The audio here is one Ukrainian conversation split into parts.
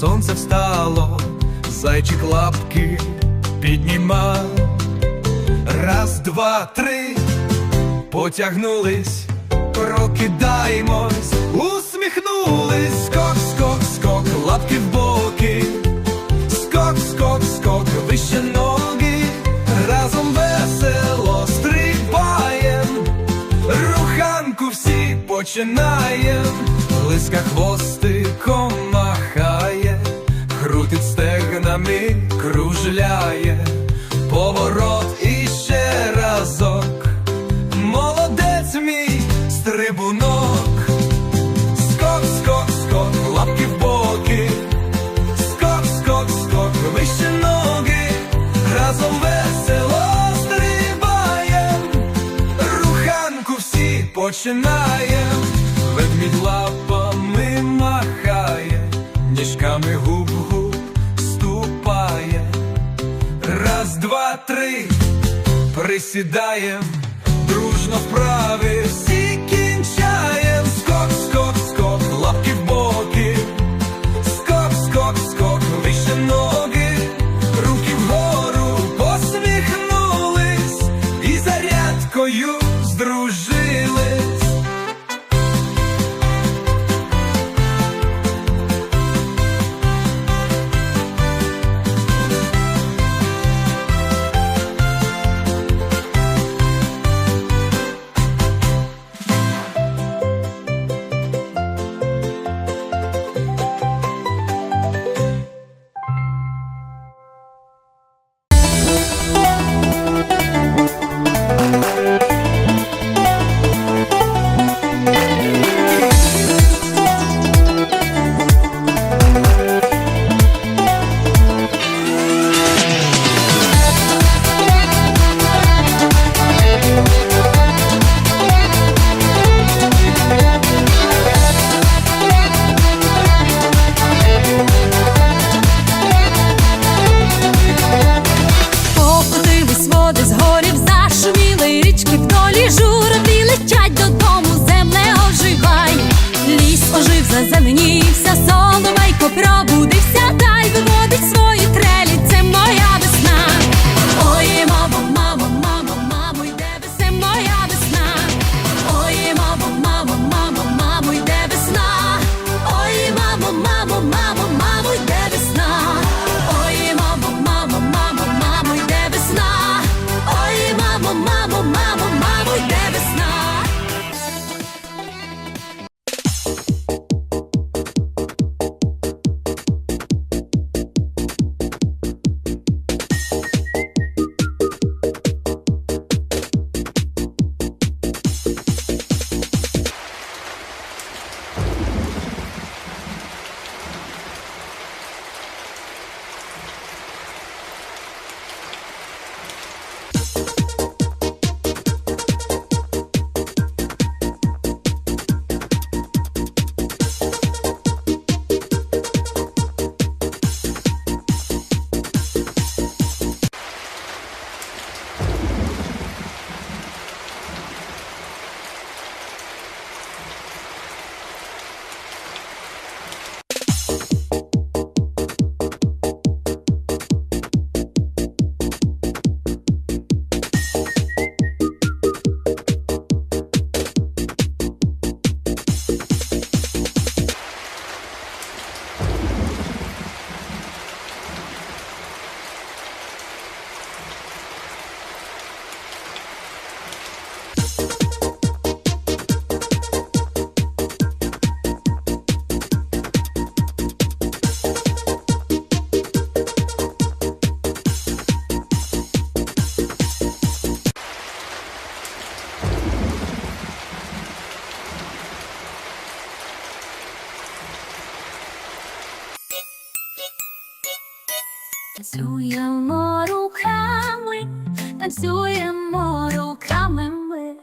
Сонце встало, зайчик лапки підніма. Раз, два, три, потягнулись, прокидаємось, усміхнулись, скок, скок, скок, лапки в боки, скок, скок, скок, вище ноги, разом весело стрибаєм, руханку всі починаєм, лиска хвостиком махає, крутить стегнами, кружляє, поворот і ще разок. Молодець мій стрибунок, скок, скок, скок, лапки в боки, скок, скок, скок, вище ноги, разом весело стрибаєм, руханку всі починаєм, ведмідь лапами три, присідаєм, дружно вправи зазеленівся, соловейко пробудився, Танцюємо руками, танцюємо руками ми.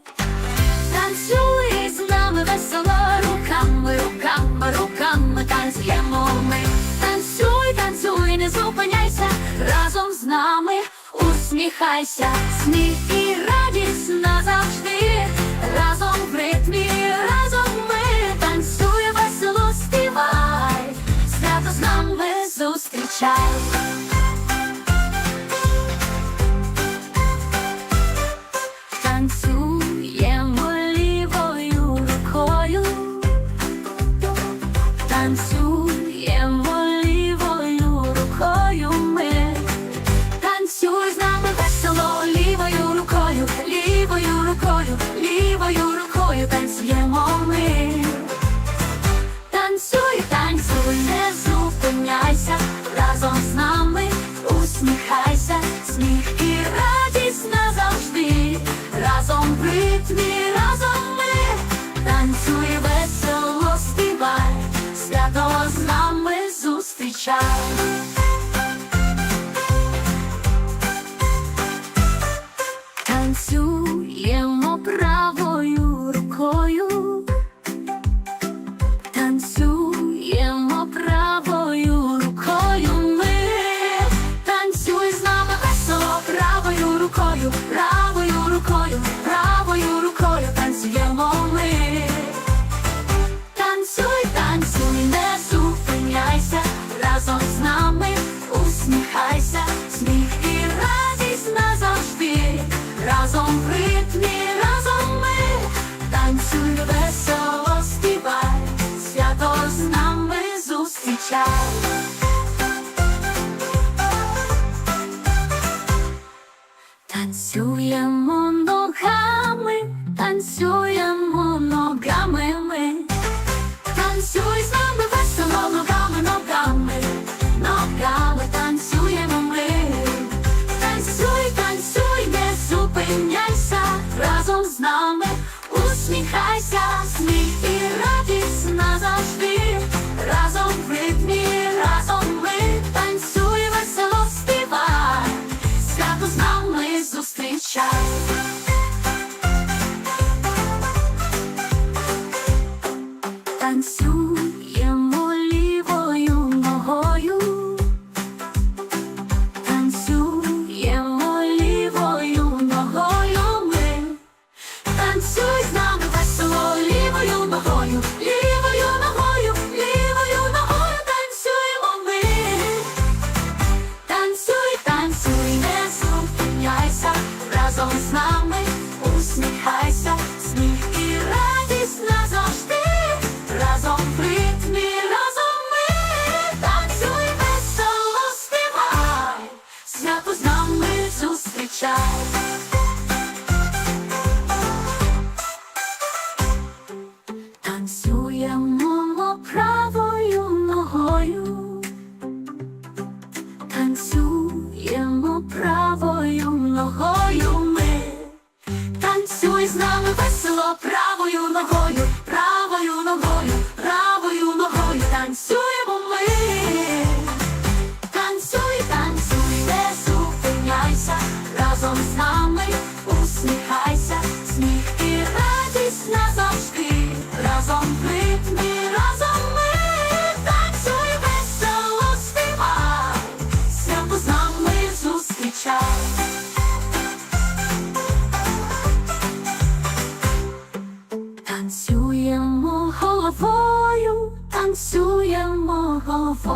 Танцюй з нами весело руками, руками, руками танцюємо ми. Танцюй, танцюй, не зупиняйся, разом з нами усміхайся, сміх і радість назавжди,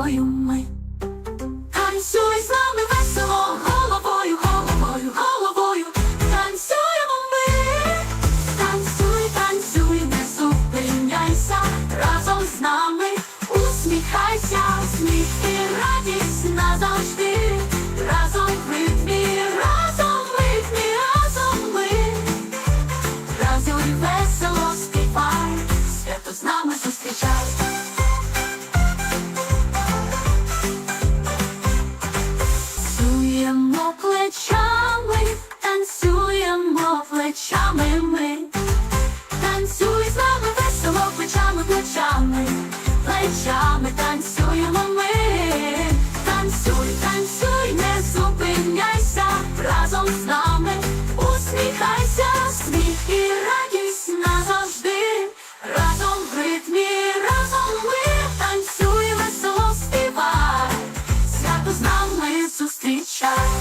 головою ми. Посміхайся, сміх і радість назавжди, разом в ритмі, разом ми танцюй, весело співай, свято з нами зустрічай.